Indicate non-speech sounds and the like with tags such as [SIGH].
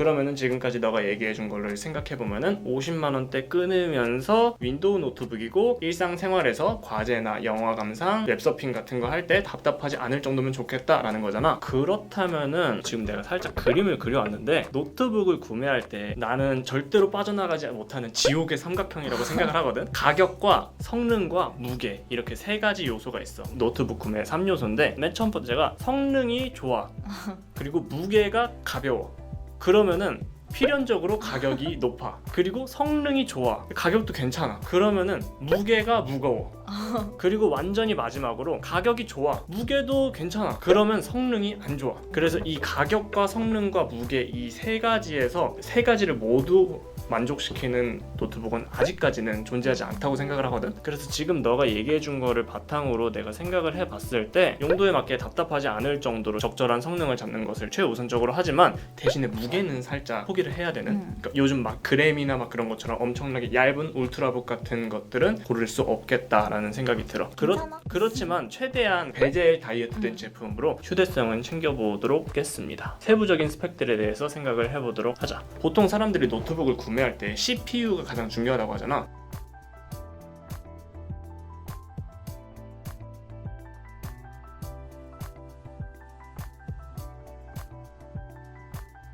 그러면은 지금까지 너가 얘기해준 걸로 생각해보면은 50만 원대 끊으면서 윈도우 노트북이고 일상생활에서 과제나 영화 감상, 웹서핑 같은 거 할 때 답답하지 않을 정도면 좋겠다라는 거잖아. 그렇다면은 지금 내가 살짝 그림을 그려왔는데 노트북을 구매할 때 나는 절대로 빠져나가지 못하는 지옥의 삼각형이라고 생각을 하거든. [LAUGHS] 가격과 성능과 무게 이렇게 세 가지 요소가 있어. 노트북 구매 3요소인데 맨 처음 번째가 성능이 좋아. [LAUGHS] 그리고 무게가 가벼워. 그러면은 필연적으로 가격이 높아. 그리고 성능이 좋아. 가격도 괜찮아. 그러면은 무게가 무거워. 그리고 완전히 마지막으로 가격이 좋아. 무게도 괜찮아. 그러면 성능이 안 좋아. 그래서 이 가격과 성능과 무게 이 세 가지에서 세 가지를 모두 만족시키는 노트북은 아직까지는 존재하지 않다고 생각을 하거든. 그래서 지금 너가 얘기해 준 거를 바탕으로 내가 생각을 해 봤을 때 용도에 맞게 답답하지 않을 정도로 적절한 성능을 잡는 것을 최우선적으로 하지만 대신에 무게는 살짝 포기를 해야 되는. 음. 그러니까 요즘 막 그램이나 막 그런 것처럼 엄청나게 얇은 울트라북 같은 것들은 고를 수 없겠다라는 생각이 들어. 그렇. 그렇지만 최대한 배제일 다이어트된 음. 제품으로 휴대성은 챙겨보도록 하겠습니다. 세부적인 스펙들에 대해서 생각을 해보도록 하자. 보통 사람들이 노트북을 구매할 때 CPU가 가장 중요하다고 하잖아.